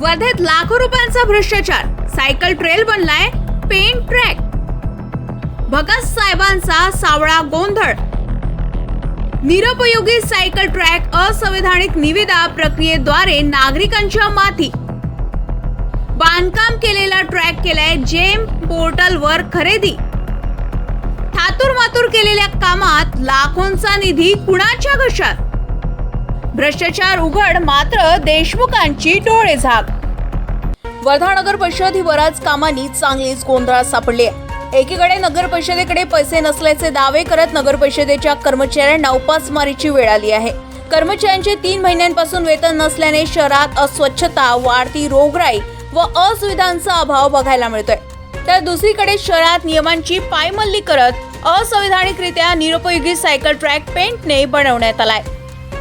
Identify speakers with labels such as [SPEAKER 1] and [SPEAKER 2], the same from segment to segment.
[SPEAKER 1] वर्धेत लाखो रुपयांचा भ्रष्टाचार. सायकल ट्रेल बनलाय पेन ट्रॅक. भगत साहेबांचा सावळा गोंधळ. निरुपयोगी सायकल ट्रॅक असंवैधानिक निविदा प्रक्रियेद्वारे नागरिकांच्या माथी बांधकाम केलेला ट्रॅक केलाय जेम पोर्टलवर खरेदी. थातूर मातूर केलेल्या कामात लाखोंचा निधी कुणाच्या घशात? भ्रष्टाचार उघड मात्र देशमुखांची डोळे झाक. वर्धा नगर परिषद ही बऱ्याच कामांनी चांगलीच गोंधळात सापडली आहे. एकीकडे नगर परिषदेकडे पैसे नसल्याचे दावे करत नगर परिषदेच्या कर्मचाऱ्यांना उपासमारीची वेळ आली आहे. कर्मचाऱ्यांचे तीन महिन्यांपासून वेतन नसल्याने शहरात अस्वच्छता वाढती रोगराई व असुविधांचा अभाव बघायला मिळतोय. तर दुसरीकडे शहरात नियमांची पायमल्ली करत असंविधानिकरित्या निरुपयोगी सायकल ट्रॅक पेंटने बनवण्यात आलाय.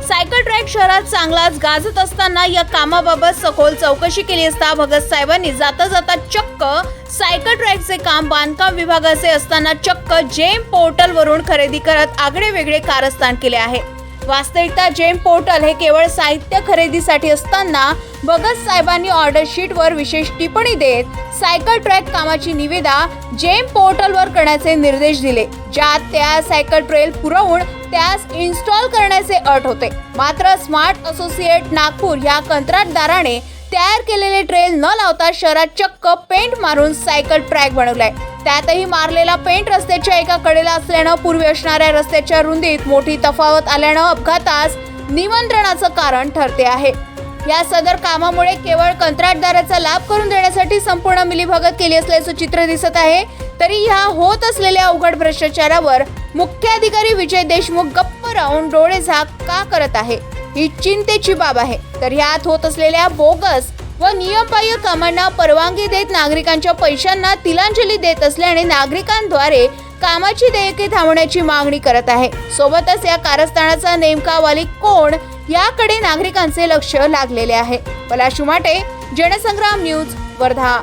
[SPEAKER 1] सायकल ट्रॅक शहरात चांगलाच गाजत असताना या कामाबाबत सखोल चौकशी केली असता भगत साहेबांनी जाता जाता चक्क सायकल ट्रॅकचे काम बांधकाम विभागाचे असताना चक्क जेम पोर्टल वरून खरेदी करत आगळे वेगळे कारस्थान केले आहे. वास्तविकता जेम पोर्टल हे केवळ साहित्य खरेदीसाठी असताना भगत साहेबांनी ऑर्डर शीट वर विशेष टिप्पणी देत सायकल ट्रॅक कामाची निविदा जेम पोर्टलवर करण्याचे निर्देश दिले. ज्यात त्या सायकल ट्रेल पुरवून त्यास इन्स्टॉल करण्याचे अट होते. मात्र स्मार्ट असोसिएट नागपूर या कंत्राटदाराने तयार केलेले ट्रेल न लावता शहरात चक्क पेंट मारून सायकल ट्रॅक बनवलाय. त्यातही मारलेला पेंट रस्त्याच्या एका कडेला असल्यानं पूर्वी असणाऱ्या रस्त्याच्या रुंदीत मोठी तफावत आल्यानं अपघातास निमंत्रणाचं कारण ठरते आहे. या सदर कामामुळे केवळ कंत्राटदाराचा लाभ करून देण्यासाठी संपूर्ण मिलीभगत केली असल्याचं चित्र दिसत आहे तरी ह्या होत असलेल्या अवघड भ्रष्टाचारावर मुख्याधिकारी विजय देशमुख गप्प राहून डोळे झाक का करत आहे? ही चिंतेची बाब आहे. तर ह्यात होत असलेल्या बोगस व नियमबाह्य कामांना परवानगी देत नागरिकांच्या पैशांना तिलांजली देत असल्याने नागरिकांद्वारे कामाची देयके थांबवण्याची मागणी करत आहे. सोबतच या कारस्थानाचा नेमका वाली कोण याकडे नागरिकांचे लक्ष लागलेले आहे. पलाशुमाटे जनसंग्राम न्यूज वर्धा.